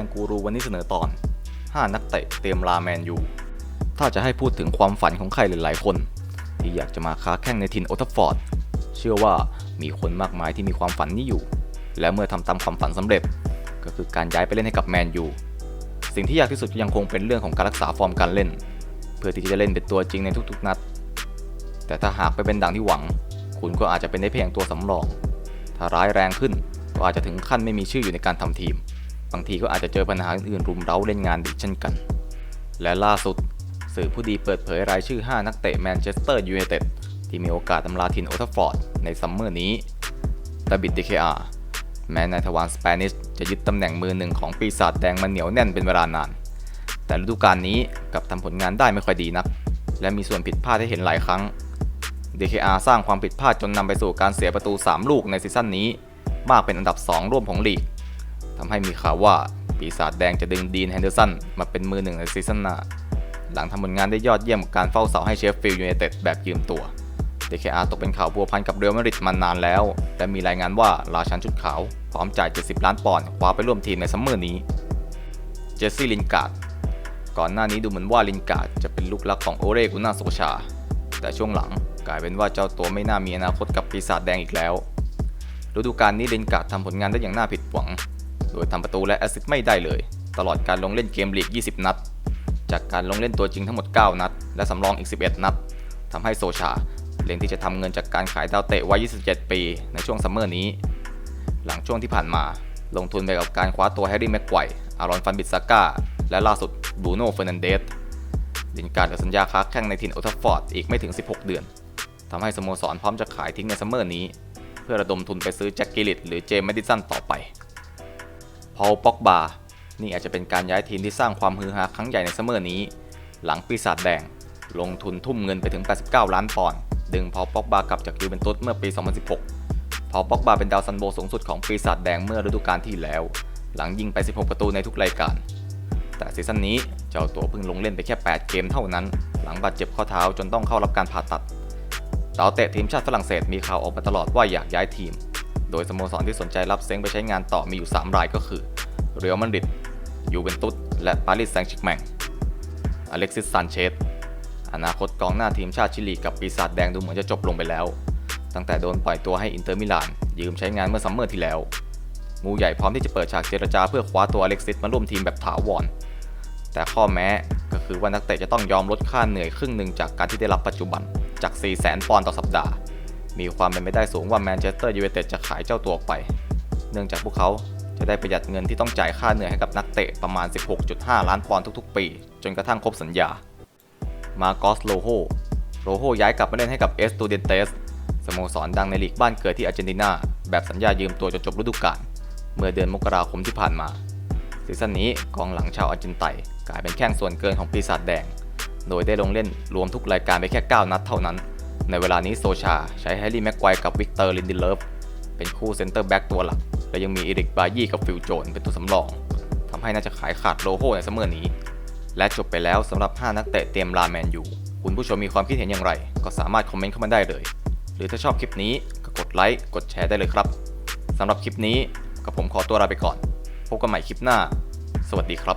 งกูรูวันนี้เสนอตอน 5 นักเตะเตรียมลาแมนยู ถ้าจะให้พูดถึงความฝันของใครหลายๆคน ที่อยากจะมาค้าแข่งในถิ่นโอทัฟฟอร์ด เชื่อว่ามีคนมากมายที่มีความฝันนี้อยู่ และเมื่อทำตามความฝันสำเร็จ ก็คือการย้ายไปเล่นให้กับแมนยู สิ่งที่ยากที่สุดยังคงเป็นเรื่องของการรักษาฟอร์มการเล่น เพื่อที่จะเล่นเป็นตัวจริงในทุกๆนัด แต่ถ้าหากไปเป็นดังที่หวัง คุณก็อาจจะเป็นได้เพียงตัวสำรอง ถ้าร้ายแรงขึ้นก็อาจจะถึงขั้นไม่มีชื่ออยู่ในการทำทีม บางทีก็อาจจะเจอปัญหาอื่นๆรุมเร้าเล่นงานอีกเช่นกัน และล่าสุด สื่อผู้ดีเปิดเผยรายชื่อ 5 นักเตะแมนเชสเตอร์ยูไนเต็ดที่มีโอกาสตำลาถิ่นโอทัฟฟอร์ดในซัมเมอร์นี้ดาบิดเดเคอาแม้นายทวารสเปนิชจะยึดตำแหน่งมือหนึ่งของปีศาจแดงมันเหนียวแน่นเป็นเวลานาน แต่ฤดูกาลนี้กลับทำผลงานได้ไม่ค่อยดีนัก และมีส่วนผิดพลาดให้เห็นหลายครั้ง DKR สร้างความผิดพลาดจนนำไปสู่การเสียประตู 3 ลูกในซีซั่นนี้ มากเป็นอันดับ 2 ร่วมของลีก ทำให้มีข่าวว่าปีศาจแดงจะดึงดีนแฮนเดอร์สันมาเป็นมือหนึ่งในซีซั่นหน้า หลังทำผลงานได้ยอดเยี่ยมกับการเฝ้าเสาให้เชฟฟิลด์ยูไนเต็ดแบบยืมตัว DKR ตกเป็นข่าวพัวพันกับเรอัลมาดริดมานานแล้ว และมีรายงานว่าราชันชุดขาว พร้อมจ่าย 70 ล้านปอนด์คว้าไปร่วมทีมในซัมเมอร์นี้ เจสซี่ลินการ์ดก่อนหน้านี้ดูเหมือนว่าลินการ์ดจะเป็นลูกรักของโอเรกุน่าโซชา แต่ช่วงหลังกลายเป็นว่าเจ้าตัวไม่น่ามีอนาคตกับปีศาจแดงอีกแล้วฤดูกาลนี้ลินการ์ดทำผลงานได้อย่างน่าผิดหวัง โดยทำประตูและแอสซิสต์ไม่ได้เลย ตลอดการลงเล่นเกมลีก 20 นัด จากการลงเล่นตัวจริงทั้งหมด 9 นัด และสำรองอีก 11 นัดทำให้โซชาเล็งที่จะทำเงินจากการขายดาวเตะวัย 27 ปี ในช่วงซัมเมอร์นี้ หลังช่วงที่ผ่านมา ลงทุนไปกับการคว้าตัวแฮร์รี่แม็กไกวรอารอนฟันบิสซาก้า และล่าสุดบูโน่เฟอร์นันเดสลินการ์ดเหลือสัญญาค้าแข่งในถิ่นโอทัฟฟอร์ดอีกไม่ถึง 16 เดือนทำให้สโมสรพร้อมจะขายทิ้งในซัมเมอร์นี้ เพื่อระดมทุนไปซื้อแจ็คกิลิตหรือเจมส์แมดิสันต่อไป ลป็อกบา นี่อาจจะเป็นการย้ายทีมที่สร้างความฮือฮาครั้งใหญ่ในซัมเมอร์นี้ หลังปีศาจแดง ลงทุนทุ่มเงินไปถึง 89 ล้านปอนด์ ดึงพอลป็อกบากลับจากยูเวนตุสเมื่อปี 2016 พอลป็อกบาเป็นดาวซันโบสูงสุดของปีศาจแดงเมื่อฤดูกาลที่แล้ว หลังยิงไป 16 ประตูในทุกรายการ แต่ซีซั่นนี้เจ้าตัวเพิ่งลงเล่นไปแค่ 8 เกมเท่านั้น หลังบาดเจ็บข้อเท้าจนต้องเข้ารับการผ่าตัดดาวเตะทีมชาติฝรั่งเศสมีข่าวออกมาตลอดว่าอยากย้ายทีม โดยสโมสรที่สนใจรับเซ้งไปใช้งานต่อมีอยู่ 3 รายก็คือ เรอัลมาดริดยูเวนตุสและปารีสแซงต์แชร์กแมงอเล็กซิสซานเชสอนาคตกองหน้าทีมชาติชิลีกับปีศาจแดงดูเหมือนจะจบลงไปแล้ว ตั้งแต่โดนปล่อยตัวให้อินเตอร์มิลาน ยืมใช้งานเมื่อซัมเมอร์ที่แล้ว งูใหญ่พร้อมที่จะเปิดฉากเจรจาเพื่อคว้าตัวอเล็กซิสมาร่วมทีมแบบถาวร แต่ข้อแม้ก็คือว่านักเตะจะต้องยอมลดค่าเหนื่อยครึ่งหนึ่งจากการที่ได้รับปัจจุบันจาก 4 0 0 0 0 0 ปอนด์ต่อสัปดาห์ มีความเป็นไปได้สูงว่าแมนเชสเตอร์ยูไนเต็ดจะขายเจ้าตัวออกไป เนื่องจากพวกเขา จะได้ประหยัดเงินที่ต้องจ่ายค่าเหนื่อยให้กับนักเตะประมาณ 16.5 ล้านปอนด์ทุกๆ ปี จนกระทั่งครบสัญญา มาโกสโลโฮ โลโฮย้ายกลับมาเล่นให้กับเอสตูเดนเตสสโมสรดังในลีกบ้านเกิดที่อาร์เจนตินา แบบสัญญายืมตัวจนจบฤดูกาล เมื่อเดือนมกราคมที่ผ่านมา ซีซั่นนี้กองหลังชาวอาร์เจนไตกลายเป็นแข้งส่วนเกินของปีศาจแดง โดยได้ลงเล่นรวมทุกรายการไปแค่ 9 นัดเท่านั้น ในเวลานี้โซชาใช้แฮร์รี่แม็กไกวกับวิกเตอร์ลินดิเลฟเป็นคู่เซนเตอร์แบ็กตัวหลัก และยังมีอีริกบายี่กับฟิลโจนเป็นตัวสำรองทำให้น่าจะขายขาดโลโฮในซัมเมอร์นี้ และจบไปแล้วสำหรับ 5 นักเตะเตรียมลาแมนอยู่ คุณผู้ชมมีความคิดเห็นอย่างไร ก็สามารถคอมเมนต์เข้ามาได้เลย หรือถ้าชอบคลิปนี้ก็กดไลค์กดแชร์ได้เลยครับสำหรับคลิปนี้ก็ผมขอตัวลาไปก่อน พบกันใหม่คลิปหน้า สวัสดีครับ